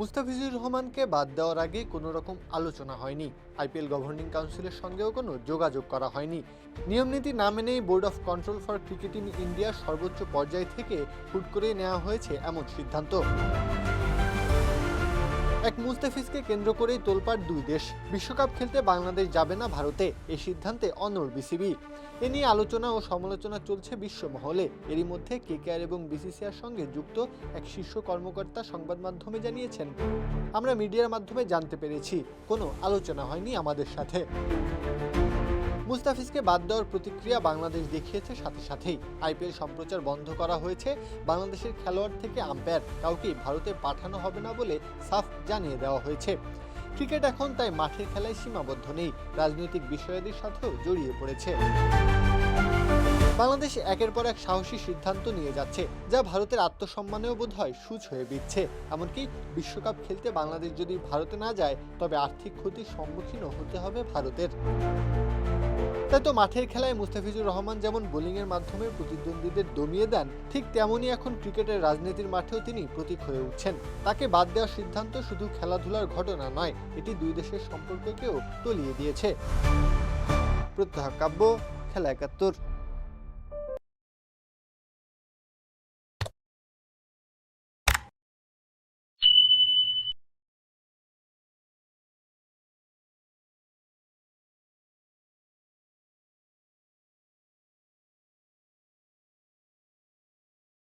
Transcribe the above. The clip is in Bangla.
মুস্তাফিজুর রহমানকে বাদ দেওয়ার আগে কোনো রকম আলোচনা হয়নি। আইপিএল গভর্নিং কাউন্সিলের সঙ্গেও কোনো যোগাযোগ করা হয়নি। নিয়মনীতি না মেনেই board of control for cricket in ইন্ডিয়ার সর্বোচ্চ পর্যায় থেকে হুট করে নেওয়া হয়েছে এমন সিদ্ধান্ত। এক মুস্তাফিজকে কেন্দ্র করেই তোলপাড় দুই দেশ। বিশ্বকাপ খেলতে বাংলাদেশ যাবে না ভারতে, এ সিদ্ধান্তে অনড় বিসিবি। এ নিয়ে আলোচনা ও সমালোচনা চলছে বিশ্বমহলে এরই মধ্যে কেকেআর এবং বিসিসিআর সঙ্গে যুক্ত এক শীর্ষ কর্মকর্তা সংবাদ মাধ্যমে জানিয়েছেন, আমরা মিডিয়ার মাধ্যমে জানতে পেরেছি, কোনো আলোচনা হয়নি আমাদের সাথে। মুস্তাফিজকে বাদ দেওয়ার প্রতিক্রিয়া বাংলাদেশ দেখিয়েছে সাথে সাথেই। আইপিএল সম্প্রচার বন্ধ করা হয়েছে। বাংলাদেশের খেলোয়াড় থেকে আম্পায়ার কাউকেই ভারতে পাঠানো হবে না বলে সাফ জানিয়ে দেওয়া হয়েছে। ক্রিকেট এখন তাই মাঠের খেলায় সীমাবদ্ধ নেই। রাজনৈতিক বিষয়াদির সাথেও জড়িয়ে পড়েছে। বাংলাদেশ একের পর এক সাহসী সিদ্ধান্ত নিয়ে যাচ্ছে, যা ভারতের আত্মসম্মানেও বোধ হয় সুচ হয়ে বিচ্ছে এমনকি বিশ্বকাপ খেলতে বাংলাদেশ যদি ভারতে না যায়, তবে আর্থিক ক্ষতির সম্মুখীনও হতে হবে ভারতের। তাই তো মাঠের খেলায় মুস্তাফিজুর রহমান যেমন বোলিংয়ের মাধ্যমে প্রতিদ্বন্দ্বীদের দমিয়ে দেন, ঠিক তেমনই এখন ক্রিকেটের রাজনীতির মাঠেও তিনি প্রতীক হয়ে উঠছেন। তাকে বাদ দেওয়ার সিদ্ধান্ত শুধু খেলাধুলার ঘটনা নয়, এটি দুই দেশের সম্পর্ককেও তলিয়ে দিয়েছে। প্রত্যহ কাব্য, খেলা একাত্তর।